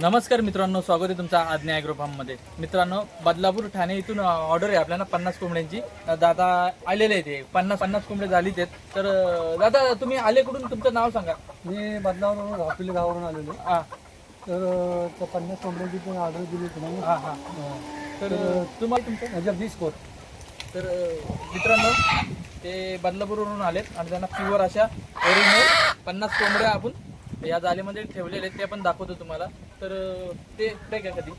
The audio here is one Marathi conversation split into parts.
नमस्कार मित्रांनो स्वागत आहे तुमचं आज्ञा ॲग्रो फार्ममध्ये मित्रांनो बदलापूर ठाणे इथून ऑर्डर आहे आपल्याला पन्नास कोंबड्यांची. दादा आलेले आहेत ते पन्नास पन्नास कोंबडे झालीत आहेत. तर दादा तुम्ही आले कुठून? तुमचं नाव सांगा. मी बदलावरून राहुली गावावरून आलेलो. हां. तर त्या पन्नास कोंबड्यांची पण ऑर्डर दिली होती ना हां हां. तर तुम्हाला तुमचं? जगदीश खोत तर मित्रांनो ते बदलापूरवरून आलेत आणि त्यांना प्युअर अशा ओरिजिनल पन्नास कोंबड्या आपण या जालीमध्ये ठेवलेले आहेत ते पण दाखवतो तुम्हाला. तर ते काय कधी?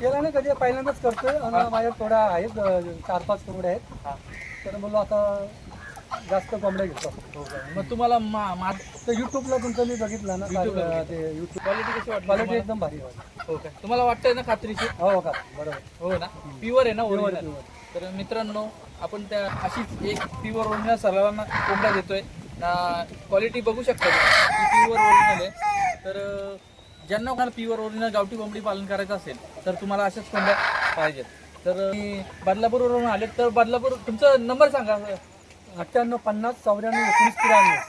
केला ना कधी पहिल्यांदाच करतोय. आणि माझ्या थोड्या आहेत चार पाच कोंबड्या आहेत. हां. तर बोललो आता जास्त कोंबड्या घेतो. हो मग तुम्हाला मा मा तर युट्यूबला तुमचं मी बघितलं ना YouTube ते युट्यूब क्वालिटी कशी वाटली क्वालिटी तुम्हाला? एकदम भारी आहे. हो का? तुम्हाला वाटतंय ना खात्रीशी? हो का? बरोबर. हो ना? प्युअर आहे ना ओरिजिनल. तर मित्रांनो आपण त्या अशीच एक प्युअर ओरिजिनल सर्वांना कोंबड्या देतोय. क्वालिटी बघू शकता प्युअर ओरिजिनल आहे तर अं, ज्यांना कोणाला प्युअर ओरिजिनल गावठी कोंबडी पालन करायचं असेल तर तुम्हाला अशाच कोंबड्या पाहिजेत. तर मी बदलापूरवरून आले तर बदलापूर तुमचा नंबर सांगा. अठ्ठ्याण्णव पन्नास चौऱ्याण्णव एकोणीस त्र्याण्णव.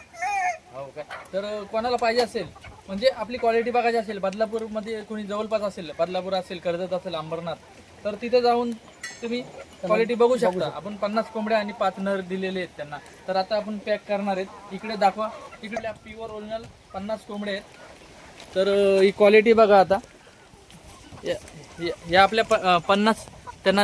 हो काय तर कोणाला पाहिजे असेल म्हणजे आपली क्वालिटी बघायची असेल बदलापूरमध्ये कोणी जवळपास असेल बदलापूर असेल कर्जत असेल अंबरनाथ तर तिथे जाऊन तुम्ही क्वालिटी बघू शकता. आपण पन्नास कोंबड्या आणि पाच नर दिलेले आहेत त्यांना. तर आता आपण पॅक करणार आहेत. इकडे दाखवा. इकडे प्युअर ओरिजिनल पन्नास कोंबडे आहेत. तर ही क्वालिटी बघा आता. या- या- या आपल्या प- पन्नास. त्यांना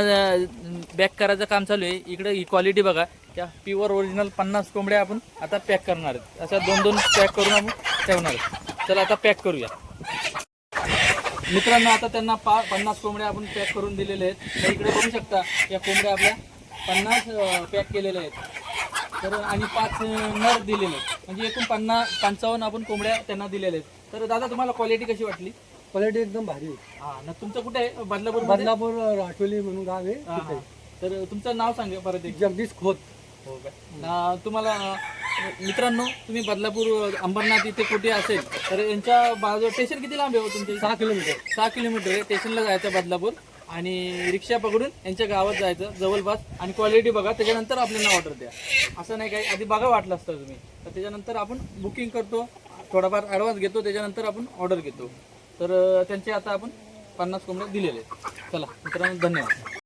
बॅक करायचं काम चालू आहे. इकडे ही क्वालिटी बघा. त्या प्युअर ओरिजिनल पन्नास कोंबड्या आपण आता पॅक करणार आहेत. अशा दोन दोन पॅक करून आपण ठेवणार आहेत. चला आता पॅक करूया. मित्रांनो आता त्यांना पा पन्नास कोंबड्या आपण पॅक करून दिलेले आहेत. तर इकडे बघू शकता या कोंबड्या आपल्या पन्नास पॅक केलेल्या आहेत. तर आणि पाच नर दिलेले आहेत. म्हणजे एकूण पन्नास पंचावन्न आपण कोंबड्या त्यांना दिलेल्या आहेत. तर दादा तुम्हाला क्वालिटी कशी वाटली? क्वालिटी एकदम भारी आहे हा ना तुमचं कुठे आहे? बदलापूर बदलापूर राठोली म्हणून गाव आहे. तिथे. तर तुमचं नाव सांगा परत एक जगदीश खोत. हो का? ना तुम्हाला अं, मित्रांनो तुम्ही बदलापूर अंबरनाथ इथे कुठे असेल तर यांच्या बाजू स्टेशन किती लांब आहे हो तुमच्या सहा किलोमीटर. सहा किलोमीटर आहे. स्टेशनला जायचं बदलापूर आणि रिक्षा पकडून यांच्या गावात जायचं जवळपास. आणि क्वालिटी बघा त्याच्यानंतर आपल्याला ऑर्डर द्या. असं नाही काही आधी बघा वाटलं असतं तुम्ही. तर त्याच्यानंतर आपण बुकिंग करतो. थोडाफार ॲडव्हान्स घेतो त्याच्यानंतर आपण ऑर्डर घेतो. तर त्यांचे आता आपण पन्नास कोंबड्या दिलेले आहेत. चला मित्रांनो धन्यवाद.